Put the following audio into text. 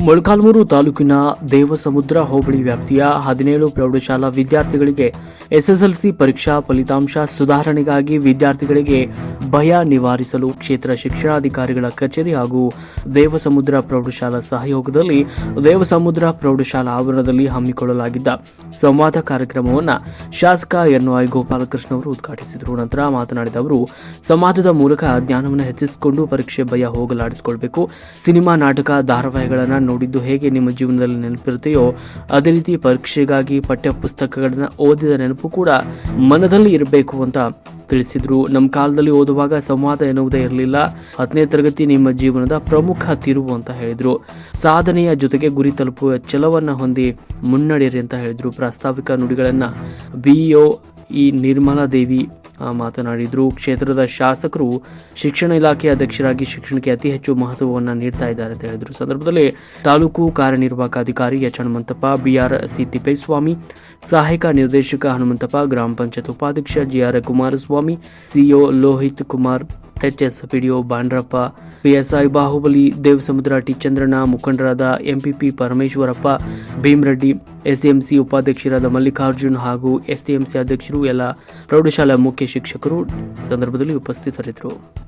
ಮೊಳಕಾಲ್ಮೂರು ತಾಲೂಕಿನ ದೇವಸಮುದ್ರ ಹೋಬಳಿ ವ್ಯಾಪ್ತಿಯ ಹದಿನೇಳು ಪ್ರೌಢಶಾಲಾ ವಿದ್ಯಾರ್ಥಿಗಳಿಗೆ ಎಸ್ಎಸ್ಎಲ್ಸಿ ಪರೀಕ್ಷಾ ಫಲಿತಾಂಶ ಸುಧಾರಣೆಗಾಗಿ ವಿದ್ಯಾರ್ಥಿಗಳಿಗೆ ಭಯ ನಿವಾರಿಸಲು ಕ್ಷೇತ್ರ ಶಿಕ್ಷಣಾಧಿಕಾರಿಗಳ ಕಚೇರಿ ಹಾಗೂ ದೇವಸಮುದ್ರ ಪ್ರೌಢಶಾಲಾ ಸಹಯೋಗದಲ್ಲಿ ದೇವಸಮುದ್ರ ಪ್ರೌಢಶಾಲಾ ಆವರಣದಲ್ಲಿ ಹಮ್ಮಿಕೊಳ್ಳಲಾಗಿದ್ದ ಸಂವಾದ ಕಾರ್ಯಕ್ರಮವನ್ನು ಶಾಸಕ ಎನ್ವೈ ಗೋಪಾಲಕೃಷ್ಣ ಅವರು ಉದ್ಘಾಟಿಸಿದರು. ನಂತರ ಮಾತನಾಡಿದ ಅವರು, ಸಂವಾದದ ಮೂಲಕ ಜ್ಞಾನವನ್ನು ಹೆಚ್ಚಿಸಿಕೊಂಡು ಪರೀಕ್ಷೆ ಭಯ ಹೋಗಲಾಡಿಸಿಕೊಳ್ಬೇಕು. ಸಿನಿಮಾ, ನಾಟಕ, ಧಾರಾವಾಹಿಗಳನ್ನು ನೋಡಿದ್ದು ಹೇಗೆ ನಿಮ್ಮ ಜೀವನದಲ್ಲಿ ನೆನಪಿರುತ್ತೆಯೋ, ಅದೇ ರೀತಿ ಪರೀಕ್ಷೆಗಾಗಿ ಪಠ್ಯ ಪುಸ್ತಕಗಳನ್ನ ಓದಿದ ನೆನಪು ಕೂಡ ಮನದಲ್ಲಿ ಇರಬೇಕು ಅಂತ ತಿಳಿಸಿದ್ರು. ನಮ್ಮ ಕಾಲದಲ್ಲಿ ಓದುವಾಗ ಸಂವಾದ ಎನ್ನುವುದೇ ಇರಲಿಲ್ಲ. ಹತ್ತನೇ ತರಗತಿ ನಿಮ್ಮ ಜೀವನದ ಪ್ರಮುಖ ತಿರುವು ಅಂತ ಹೇಳಿದ್ರು. ಸಾಧನೆಯ ಜೊತೆಗೆ ಗುರಿ ತಲುಪುವ ಛಲವನ್ನ ಹೊಂದಿ ಮುನ್ನಡೆಯಿರಿ ಅಂತ ಹೇಳಿದ್ರು. ಪ್ರಾಸ್ತಾವಿಕ ನುಡಿಗಳನ್ನ ಬಿಇಒ ಈ ನಿರ್ಮಲಾ ದೇವಿ. ಮಾತನಾಡಿದ್ರು. ಕ್ಷೇತ್ರದ ಶಾಸಕರು ಶಿಕ್ಷಣ ಇಲಾಖೆ ಅಧ್ಯಕ್ಷರಾಗಿ ಶಿಕ್ಷಣಕ್ಕೆ ಅತಿ ಹೆಚ್ಚು ಮಹತ್ವವನ್ನು ನೀಡ್ತಾ ಇದ್ದಾರೆ ಅಂತ ಹೇಳಿದರು. ಸಂದರ್ಭದಲ್ಲಿ ತಾಲೂಕು ಕಾರ್ಯನಿರ್ವಾಹಕ ಅಧಿಕಾರಿ H Hanumanthappa, BR C Thippeswamy, ಸಹಾಯಕ ನಿರ್ದೇಶಕ ಹನುಮಂತಪ್ಪ, ಗ್ರಾಮ ಪಂಚಾಯತ್ ಉಪಾಧ್ಯಕ್ಷ GR Kumaraswamy, CEO Lohith Kumar HS PDO Bandrappa, PSI Bahubali, Devasamudra T Chandranna, ಮುಖಂಡರಾದ ಎಂಪಿಪಿ ಪರಮೇಶ್ವರಪ್ಪ, ಭೀಮರೆಡ್ಡಿ ಎಸ್ಡಿಎಂಸಿ ಉಪಾಧ್ಯಕ್ಷರಾದ ಮಲ್ಲಿಕಾರ್ಜುನ್ ಹಾಗೂ ಎಸ್ಡಿಎಂಸಿ ಅಧ್ಯಕ್ಷರು, ಎಲ್ಲ ಪ್ರೌಢಶಾಲಾ ಮುಖ್ಯ ಶಿಕ್ಷಕರು ಸಂದರ್ಭದಲ್ಲಿ ಉಪಸ್ಥಿತರಿದ್ದರು.